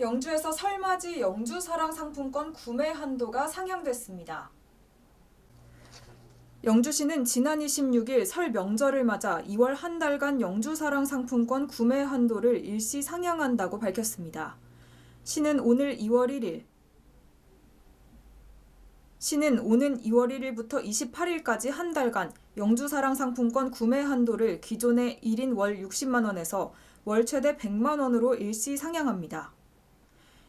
영주에서 설맞이 영주 사랑 상품권 구매 한도가 상향됐습니다. 영주시는 지난 26일 설 명절을 맞아 2월 한 달간 영주 사랑 상품권 구매 한도를 일시 상향한다고 밝혔습니다. 시는 오늘 2월 1일 시는 오는 2월 1일부터 28일까지 한 달간 영주사랑 상품권 구매 한도를 기존의 1인 월 60만 원에서 월 최대 100만 원으로 일시 상향합니다.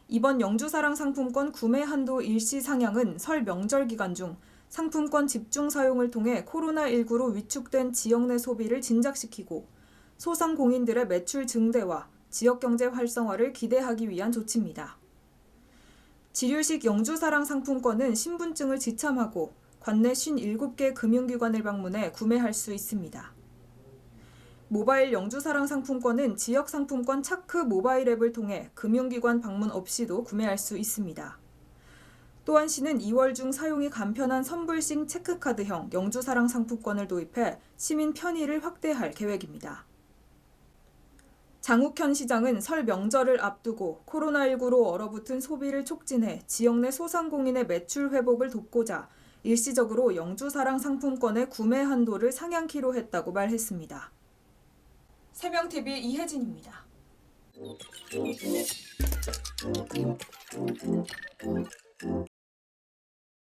이번 영주사랑 상품권 구매 한도 일시 상향은 설 명절 기간 중 상품권 집중 사용을 통해 코로나19로 위축된 지역 내 소비를 진작시키고 소상공인들의 매출 증대와 지역 경제 활성화를 기대하기 위한 조치입니다. 지류식 영주사랑 상품권은 신분증을 지참하고 관내 57개 금융기관을 방문해 구매할 수 있습니다. 모바일 영주사랑 상품권은 지역 상품권 차크 모바일 앱을 통해 금융기관 방문 없이도 구매할 수 있습니다. 또한 시는 2월 중 사용이 간편한 선불식 체크카드형 영주사랑 상품권을 도입해 시민 편의를 확대할 계획입니다. 장욱현 시장은 설 명절을 앞두고 코로나19로 얼어붙은 소비를 촉진해 지역 내 소상공인의 매출 회복을 돕고자 일시적으로 영주사랑 상품권의 구매 한도를 상향키로 했다고 말했습니다. 세명TV 이혜진입니다.